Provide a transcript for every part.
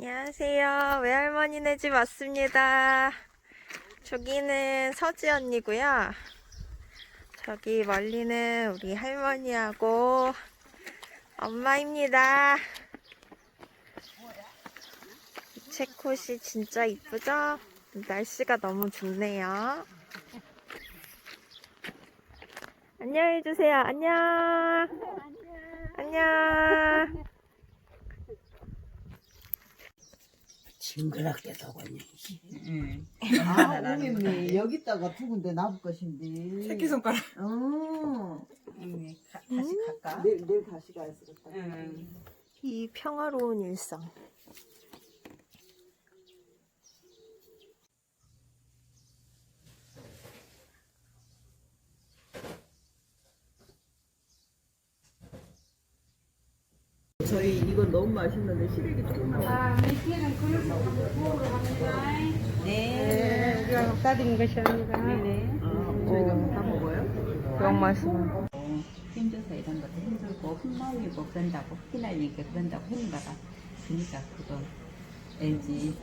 안녕하세요. 외할머니네 집 왔습니다. 저기는 서지 언니고요. 저기 멀리는 우리 할머니하고 엄마입니다. 이 채꽃이 진짜 이쁘죠? 날씨가 너무 좋네요. 안녕해주세요. 안녕. 안녕. 징그럽게 더군요. 아, 오겠네. 여기다가 두 군데 놔볼 것인데. 새끼손가락. 어. 가- 다시 갈까? 내일, 내일 다시 가야겠다. 응. 이 평화로운 일상. 저희 이건 너무 맛있는데 시래기 조금만. 아, 네. 우리가 따드린 것이랍니다. 네네. 아, 저희가 다 먹어요? 그런 말씀. 힘줘서 이런 것도 힘들고 흙마음이고 그런다고 휘날리니까 그런다고 했는가 봐 그러니까 그거 LG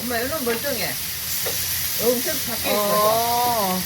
엄마, 이런 멀쩡해. 여기서 밖에 있어. 어.